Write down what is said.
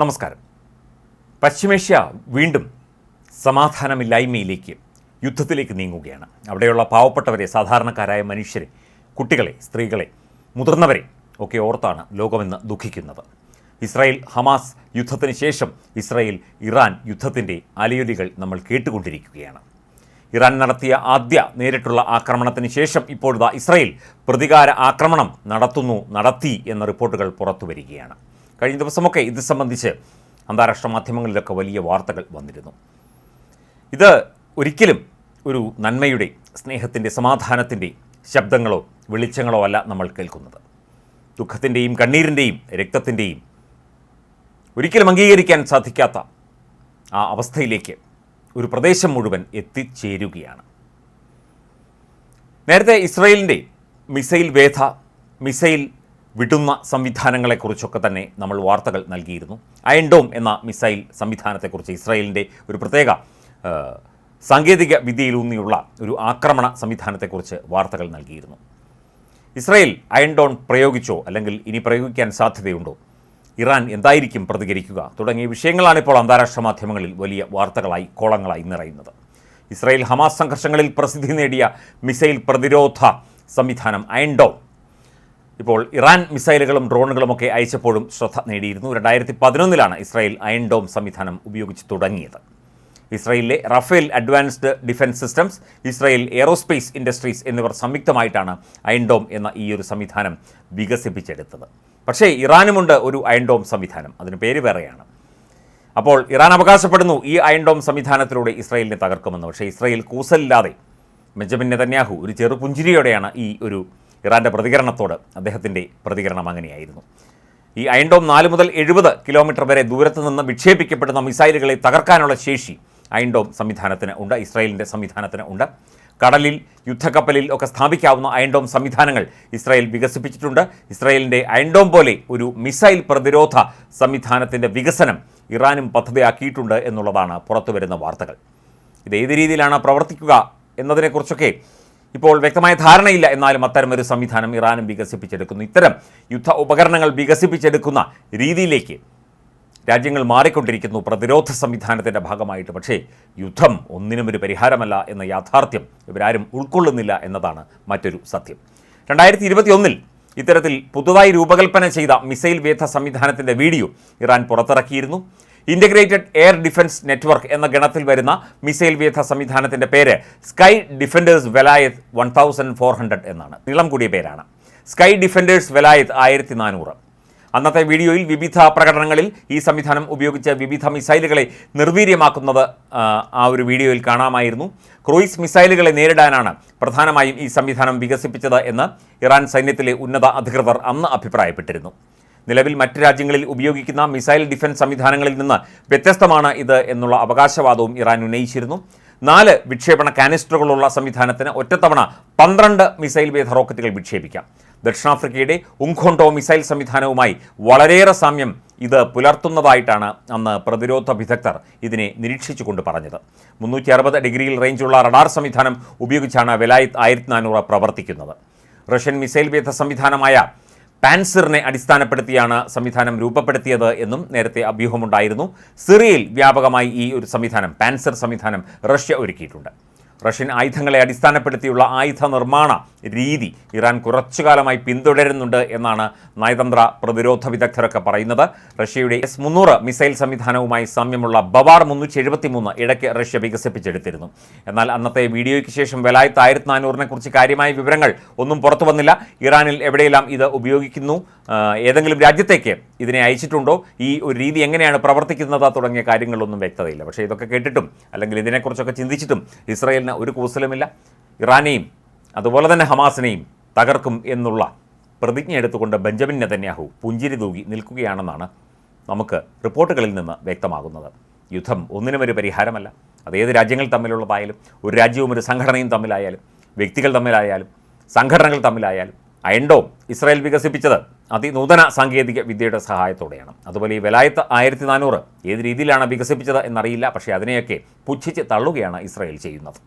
നമസ്കാരം. പശ്ചിമേഷ്യ വീണ്ടും സമാധാനമില്ലായ്മയിലേക്ക് യുദ്ധത്തിലേക്ക് നീങ്ങുകയാണ്. അവിടെയുള്ള പാവപ്പെട്ടവരെ സാധാരണക്കാരായ മനുഷ്യരെ കുട്ടികളെ സ്ത്രീകളെ മുതിർന്നവരെ ഒക്കെ ഓർത്താണ് ലോകമെന്ന് ദുഃഖിക്കുന്നത്. ഇസ്രായേൽ ഹമാസ് യുദ്ധത്തിന് ശേഷം ഇസ്രായേൽ ഇറാൻ യുദ്ധത്തിന്റെ അലയൊലികൾ നമ്മൾ കേട്ടുകൊണ്ടിരിക്കുകയാണ്. ഇറാൻ നടത്തിയ ആദ്യ നേരിട്ടുള്ള ആക്രമണത്തിന് ശേഷം ഇപ്പോഴത്തെ ഇസ്രായേൽ പ്രതികാര ആക്രമണം നടത്തുന്നു നടത്തി എന്ന റിപ്പോർട്ടുകൾ പുറത്തു വരികയാണ് കഴിഞ്ഞ ദിവസമൊക്കെ ഇത് സംബന്ധിച്ച് അന്താരാഷ്ട്ര മാധ്യമങ്ങളിലൊക്കെ വലിയ വാർത്തകൾ വന്നിരുന്നു. ഇത് ഒരിക്കലും ഒരു നന്മയുടെ സ്നേഹത്തിന്റെ സമാധാനത്തിന്റെ ശബ്ദങ്ങളോ വെളിച്ചങ്ങളോ അല്ല നമ്മൾ കേൾക്കുന്നത്. ദുഃഖത്തിന്റെയും കണ്ണീരിന്റെയും രക്തത്തിന്റെയും ഒരിക്കലും അംഗീകരിക്കാൻ സാധിക്കാത്ത ആ അവസ്ഥയിലേക്ക് ഒരു പ്രദേശം മുഴുവൻ എത്തിച്ചേരുകയാണ്. നേരത്തെ ഇസ്രയേലിന്റെ മിസൈൽ വേധ മിസൈൽ വിടുന്ന സംവിധാനങ്ങളെക്കുറിച്ചൊക്കെ തന്നെ നമ്മൾ വാർത്തകൾ നൽകിയിരുന്നു. അയൻഡോം എന്ന മിസൈൽ സംവിധാനത്തെക്കുറിച്ച് ഇസ്രായേലിന്റെ ഒരു പ്രത്യേക സാങ്കേതിക വിദ്യയിലൂന്നിയുള്ള ഒരു ആക്രമണ സംവിധാനത്തെക്കുറിച്ച് വാർത്തകൾ നൽകിയിരുന്നു. ഇസ്രായേൽ അയൺഡോൺ പ്രയോഗിച്ചോ അല്ലെങ്കിൽ ഇനി പ്രയോഗിക്കാൻ സാധ്യതയുണ്ടോ? ഇറാൻ എന്തായിരിക്കും പ്രതികരിക്കുക? തുടങ്ങിയ വിഷയങ്ങളാണ് ഇപ്പോൾ അന്താരാഷ്ട്ര മാധ്യമങ്ങളിൽ വലിയ വാർത്തകളായി കോളങ്ങളായി നിറയുന്നത്. ഇസ്രായേൽ ഹമാസ് സംഘർഷങ്ങളിൽ പ്രസിദ്ധി നേടിയ മിസൈൽ പ്രതിരോധ സംവിധാനം അയൺഡോം ഇപ്പോൾ ഇറാൻ മിസൈലുകളും ഡ്രോണുകളും ഒക്കെ അയച്ചപ്പോഴും ശ്രദ്ധ നേടിയിരുന്നു. രണ്ടായിരത്തി പതിനൊന്നിലാണ് ഇസ്രായേൽ അയൺ ഡോം സംവിധാനം ഉപയോഗിച്ച് തുടങ്ങിയത്. ഇസ്രായേലിലെ Rafael advanced defence systems Israel aerospace industries എന്നിവർ സംയുക്തമായിട്ടാണ് അയൺ ഡോം എന്ന ഈ ഒരു സംവിധാനം വികസിപ്പിച്ചെടുത്തത്. പക്ഷേ ഇറാനുമുണ്ട് ഒരു അയൺ ഡോം സംവിധാനം. അതിന് പേര് വേറെയാണ്. അപ്പോൾ ഇറാൻ അവകാശപ്പെടുന്നു ഈ അയൺ ഡോം സംവിധാനത്തിലൂടെ ഇസ്രായേലിനെ തകർക്കുമെന്ന്. പക്ഷേ ഇസ്രായേൽ കൂസലില്ലാതെ ബെഞ്ചമിൻ നെതന്യാഹു ഒരു ചെറുപുഞ്ചിരിയോടെയാണ് ഈ ഒരു ഇറാന്റെ പ്രതികരണത്തോട് അദ്ദേഹത്തിന്റെ പ്രതികരണം അങ്ങനെയായിരുന്നു. ഈ അയൺഡോം നാല് മുതൽ എഴുപത് കിലോമീറ്റർ വരെ ദൂരത്ത് നിന്ന് വിക്ഷേപിക്കപ്പെടുന്ന മിസൈലുകളെ തകർക്കാനുള്ള ശേഷി അയൺഡോം സംവിധാനത്തിന് ഉണ്ട് ഇസ്രായേലിന്റെ സംവിധാനത്തിന് ഉണ്ട്. കടലിൽ യുദ്ധക്കപ്പലിൽ ഒക്കെ സ്ഥാപിക്കാവുന്ന അയൺഡോം സംവിധാനങ്ങൾ ഇസ്രായേൽ വികസിപ്പിച്ചിട്ടുണ്ട്. ഇസ്രായേലിന്റെ അയൺഡോം പോലെ ഒരു മിസൈൽ പ്രതിരോധ സംവിധാനത്തിന്റെ വികസനം ഇറാനും പദ്ധതിയാക്കിയിട്ടുണ്ട് എന്നുള്ളതാണ് പുറത്തുവരുന്ന വാർത്തകൾ. ഇത് ഏത് രീതിയിലാണ് പ്രവർത്തിക്കുക എന്നതിനെക്കുറിച്ചൊക്കെ ഇപ്പോൾ വ്യക്തമായ ധാരണയില്ല എന്നാലും അത്തരമൊരു സംവിധാനം ഇറാനും വികസിപ്പിച്ചെടുക്കുന്നു. ഇത്തരം യുദ്ധ ഉപകരണങ്ങൾ വികസിപ്പിച്ചെടുക്കുന്ന രീതിയിലേക്ക് രാജ്യങ്ങൾ മാറിക്കൊണ്ടിരിക്കുന്നു. പ്രതിരോധ സംവിധാനത്തിന്റെ ഭാഗമായിട്ട്. പക്ഷേ യുദ്ധം ഒന്നിനും ഒരു പരിഹാരമല്ല എന്ന യാഥാർത്ഥ്യം ഇവരാരും ഉൾക്കൊള്ളുന്നില്ല എന്നതാണ് മറ്റൊരു സത്യം. രണ്ടായിരത്തി ഇരുപത്തിയൊന്നിൽ ഇത്തരത്തിൽ പുതുതായി രൂപകൽപ്പന ചെയ്ത മിസൈൽ വേധ സംവിധാനത്തിന്റെ വീഡിയോ ഇറാൻ പുറത്തിറക്കിയിരുന്നു. ഇന്റഗ്രേറ്റഡ് എയർ ഡിഫൻസ് നെറ്റ്വർക്ക് എന്ന ഗണത്തിൽ വരുന്ന മിസൈൽ വിയുദ്ധ സംവിധാനത്തിന്റെ പേര് sky defenders Velayat one thousand four hundred എന്നാണ്. നീളം കൂടിയ പേരാണ്. സ്കൈ ഡിഫൻഡേഴ്സ് വെലായത്ത് ആയിരത്തി നാനൂറ് അന്നത്തെ വീഡിയോയിൽ വിവിധ പ്രകടനങ്ങളിൽ ഈ സംവിധാനം ഉപയോഗിച്ച വിവിധ മിസൈലുകളെ നിർവീര്യമാക്കുന്നത് ആ, ഒരു വീഡിയോയിൽ കാണാമായിരുന്നു. ക്രൂയിസ് മിസൈലുകളെ നേരിടാനാണ് പ്രധാനമായും ഈ സംവിധാനം വികസിപ്പിച്ചത് എന്ന് ഇറാൻ സൈന്യത്തിലെ ഉന്നത അധികൃതർ അന്ന് അഭിപ്രായപ്പെട്ടിരുന്നു. നിലവിൽ മറ്റ് രാജ്യങ്ങളിൽ ഉപയോഗിക്കുന്ന മിസൈൽ ഡിഫൻസ് സംവിധാനങ്ങളിൽ നിന്ന് വ്യത്യസ്തമാണ് ഇത് എന്നുള്ള അവകാശവാദവും ഇറാൻ ഉന്നയിച്ചിരുന്നു. നാല് വിക്ഷേപണ കാനിസ്റ്ററുകളുള്ള സംവിധാനത്തിന് ഒറ്റത്തവണ പന്ത്രണ്ട് മിസൈൽ വേധ റോക്കറ്റുകൾ വിക്ഷേപിക്കാം. ദക്ഷിണാഫ്രിക്കയുടെ ഉംഖോണ്ടോ മിസൈൽ സംവിധാനവുമായി വളരെയേറെ സാമ്യം ഇത് പുലർത്തുന്നതായിട്ടാണ് അന്ന് പ്രതിരോധ വിദഗ്ധർ ഇതിനെ നിരീക്ഷിച്ചുകൊണ്ട് പറഞ്ഞത്. മുന്നൂറ്റി അറുപത് ഡിഗ്രിയിൽ റേഞ്ചുള്ള റഡാർ സംവിധാനം ഉപയോഗിച്ചാണ് വെലായത്ത് ആയിരത്തി നാനൂറ് പ്രവർത്തിക്കുന്നത്. റഷ്യൻ മിസൈൽ വേധ സംവിധാനമായ പാൻസിറിനെ അടിസ്ഥാനപ്പെടുത്തിയാണ് സംവിധാനം രൂപപ്പെടുത്തിയത് എന്നും നേരത്തെ അഭ്യൂഹമുണ്ടായിരുന്നു. സിറിയയിൽ വ്യാപകമായി ഈ ഒരു സംവിധാനം പാൻസിർ സംവിധാനം റഷ്യ ഒരുക്കിയിട്ടുണ്ട്. റഷ്യൻ ആയുധങ്ങളെ അടിസ്ഥാനപ്പെടുത്തിയുള്ള ആയുധ നിർമ്മാണ രീതി ഇറാൻ കുറച്ചു കാലമായി പിന്തുടരുന്നുണ്ട് എന്നാണ് നയതന്ത്ര പ്രതിരോധ വിദഗ്ധരൊക്കെ പറയുന്നത്. റഷ്യയുടെ എസ് മുന്നൂറ് മിസൈൽ സംവിധാനവുമായി സാമ്യമുള്ള ബവാർ മുന്നൂറ്റി എഴുപത്തി മൂന്ന് ഇടയ്ക്ക് റഷ്യ വികസിപ്പിച്ചെടുത്തിരുന്നു. എന്നാൽ അന്നത്തെ വീഡിയോയ്ക്ക് ശേഷം വെലായത്ത് ആയിരത്തി നാനൂറിനെ കുറിച്ച് കാര്യമായ വിവരങ്ങൾ ഒന്നും പുറത്തു വന്നില്ല. ഇറാനിൽ എവിടെയെല്ലാം ഇത് ഉപയോഗിക്കുന്നു? ഏതെങ്കിലും രാജ്യത്തേക്ക് ഇതിനെ അയച്ചിട്ടുണ്ടോ? ഈ ഒരു രീതി എങ്ങനെയാണ് പ്രവർത്തിക്കുന്നത്? തുടങ്ങിയ കാര്യങ്ങളൊന്നും വ്യക്തതയില്ല. പക്ഷേ ഇതൊക്കെ കേട്ടിട്ടും അല്ലെങ്കിൽ ഇതിനെക്കുറിച്ചൊക്കെ ചിന്തിച്ചിട്ടും ഇസ്രായേലിന് ഒരു കൂസലുമില്ല. ഇറാനെയും അതുപോലെ തന്നെ ഹമാസിനെയും തകർക്കും എന്നുള്ള പ്രതിജ്ഞ എടുത്തുകൊണ്ട് ബെഞ്ചമിൻ നെതന്യാഹു പുഞ്ചിരി തൂകി നിൽക്കുകയാണെന്നാണ് നമുക്ക് റിപ്പോർട്ടുകളിൽ നിന്ന് വ്യക്തമാകുന്നത്. യുദ്ധം ഒന്നിനും ഒരു പരിഹാരമല്ല. അത് ഏത് രാജ്യങ്ങൾ തമ്മിലുള്ളതായാലും ഒരു രാജ്യവും ഒരു സംഘടനയും തമ്മിലായാലും വ്യക്തികൾ തമ്മിലായാലും സംഘടനകൾ തമ്മിലായാലും അയൻഡോം ഇസ്രായേൽ വികസിപ്പിച്ചത് അതിനൂതന സാങ്കേതിക വിദ്യയുടെ സഹായത്തോടെയാണ്. അതുപോലെ ഈ വെലായത്ത് ആയിരത്തി നാനൂറ് ഏത് രീതിയിലാണ് വികസിപ്പിച്ചത് എന്നറിയില്ല പക്ഷേ അതിനെയൊക്കെ പുച്ഛിച്ച് തള്ളുകയാണ് ഇസ്രായേൽ ചെയ്യുന്നത്.